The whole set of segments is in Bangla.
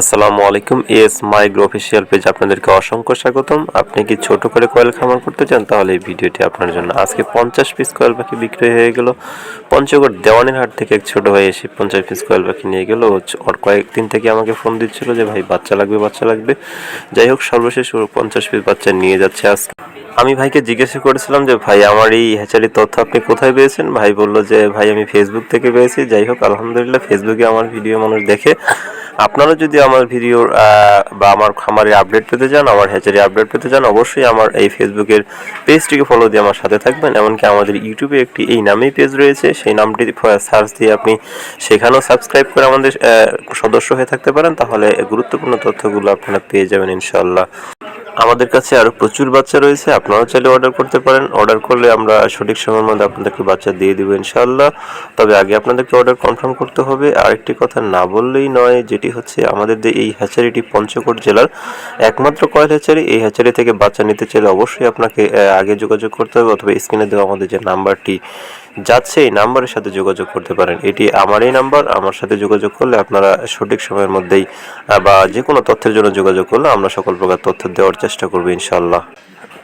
আসসালামু আলাইকুম। এস মাইগ্রো অফিসিয়াল পেজ আপনাদেরকে অসংখ্য স্বাগতম। আপনি কি ছোট করে কয়েল খামার করতে চান? তাহলে এই ভিডিওটি আপনার জন্য আজকে পঞ্চাশ পিস কয়েল পাখি বিক্রি হয়ে গেল। পঞ্চগড় দেওয়ানের হাট থেকে এক ছোট ভাই এসে পঞ্চাশ পিস কয়েল পাখি নিয়ে গেল। ওর কয়েকদিন থেকে আমাকে ফোন দিচ্ছিল যে, ভাই, বাচ্চা লাগবে বাচ্চা লাগবে। যাই হোক, সর্বশেষ ও পঞ্চাশ পিস বাচ্চা নিয়ে যাচ্ছে আজকে আমি ভাইকে জিজ্ঞাসা করেছিলাম যে, ভাই, আমার এই হ্যাচারির তথ্য আপনি কোথায় পেয়েছেন? ভাই বলল যে, ভাই, আমি ফেসবুক থেকে পেয়েছি। যাই হোক, আলহামদুলিল্লাহ ফেসবুকে আমার ভিডিও মানুষ দেখে। আপনারা যদি আমার ভিডিওর বা আমার খামারের আপডেট পেতে চান, আমার হ্যাচারি আপডেট পেতে চান, অবশ্যই আমার এই ফেসবুকের পেজটিকে ফলো দিয়ে আমার সাথে থাকবেন। এমনকি আমাদের ইউটিউবে একটি এই নামেই পেজ রয়েছে। সেই নামটি সার্চ দিয়ে আপনি সেখানেও সাবস্ক্রাইব করে আমাদের সদস্য হয়ে থাকতে পারেন। তাহলে গুরুত্বপূর্ণ তথ্যগুলো আপনারা পেয়ে যাবেন ইনশাল্লাহ আমাদের কাছে আরও প্রচুর বাচ্চা রয়েছে, আপনারাও চাইলে অর্ডার করতে পারেন। অর্ডার করলে আমরা সঠিক সময়ের মধ্যে আপনাদেরকে বাচ্চা দিয়ে দিব ইনশাআল্লাহ। তবে আগে আপনাদেরকে অর্ডার কনফার্ম করতে হবে, আরেকটি কথা না বললেই নয়, যেটি হচ্ছে আমাদের যে এই হ্যাচারিটি পঞ্চকোট জেলার একমাত্র কয়েল হ্যাচারি এই হ্যাচারি থেকে বাচ্চা নিতে চাইলে অবশ্যই আপনাকে আগে যোগাযোগ করতে হবে অথবা স্ক্রিনে দেওয়া আমাদের যে নাম্বারটি যাচ্ছে, এই নাম্বারের সাথে যোগাযোগ করতে পারেন। এটি আমারই নাম্বার, আমার সাথে যোগাযোগ করলে আপনারা সঠিক সময়ের মধ্যেই বা যে কোনো তথ্যের জন্য যোগাযোগ করলে আমরা সকল প্রকার তথ্য দেওয়ার চেষ্টা করব ইনশাল্লাহ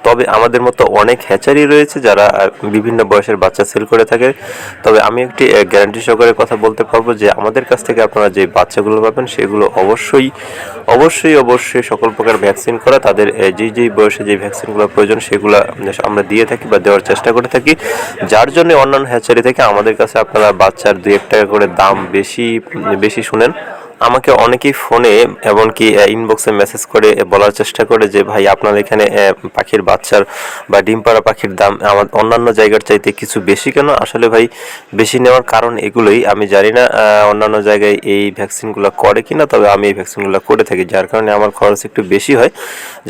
তবে আমাদের মতো অনেক হ্যাচারি রয়েছে যারা বিভিন্ন বয়সের বাচ্চা সেল করে থাকে। তবে আমি একটি গ্যারান্টি সহকারে কথা বলতে পারব যে, আমাদের কাছ থেকে আপনারা যে বাচ্চাগুলো পাবেন, সেগুলো অবশ্যই অবশ্যই অবশ্যই সকল প্রকার ভ্যাকসিন করা। তাদের যেই যেই বয়সে যে ভ্যাকসিনগুলো প্রয়োজন, সেগুলো আমরা দিয়ে থাকি বা দেওয়ার চেষ্টা করে থাকি। যার জন্য অন্যান্য হ্যাচারি থেকে আমাদের কাছে আপনারা বাচ্চার দু এক টাকা করে দাম বেশি বেশি শুনেন। আমাকে অনেকেই ফোনে এমনকি ইনবক্সে মেসেজ করে বলার চেষ্টা করে যে ভাই আপনার এখানে পাখির বাচ্চার বা ডিম পাড়া পাখির দাম আমার অন্যান্য জায়গার চাইতে কিছু বেশি কেন? আসলে ভাই বেশি নেওয়ার কারণ এগুলোই। আমি জানি না অন্যান্য জায়গায় এই ভ্যাকসিনগুলো করে কি না তবে আমি এই ভ্যাকসিনগুলো করে থাকি যার কারণে আমার খরচ একটু বেশি হয়।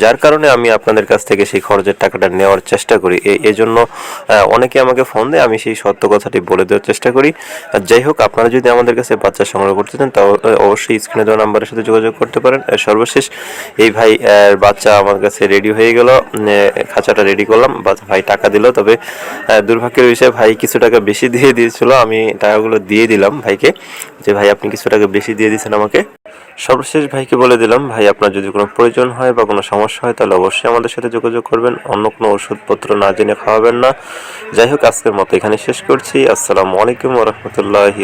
যার কারণে আমি আপনাদের কাছ থেকে সেই খরচের টাকাটা নেওয়ার চেষ্টা করি। এজন্য অনেকে আমাকে ফোন দেয় আমি সেই সত্য কথাটি বলে দেওয়ার চেষ্টা করি। যাই হোক আপনারা যদি আমাদের কাছে বাচ্চা সংগ্রহ করতে চান আহ, অবশ্যই স্ক্রিনে দেওয়া নাম্বারের সাথে যোগাযোগ করতে পারেন। সর্বশেষ, এই ভাই বাচ্চা আমার কাছে রেডি হয়ে গেল। খাঁচাটা রেডি করলাম। ভাই টাকা দিল, তবে দুর্ভাগ্যের বিষয়ে, ভাই কিছু টাকা বেশি দিয়ে দিয়েছিল। আমি টাকাগুলো দিয়ে দিলাম ভাইকে। যে ভাই, আপনি কিছু টাকা বেশি দিয়ে দিয়েছেন আমাকে। সর্বশেষ ভাইকে বলে দিলাম, ভাই, আপনার যদি কোনো প্রয়োজন হয় বা কোনো সমস্যা হয়, তাহলে অবশ্যই আমাদের সাথে যোগাযোগ করবেন। অন্য কোনো ওষুধপত্র না জেনে খাওয়াবেন না। যাই হোক, আজকের মতো এখানে শেষ করছি। আসসালামু আলাইকুম রহমতুল্লাহি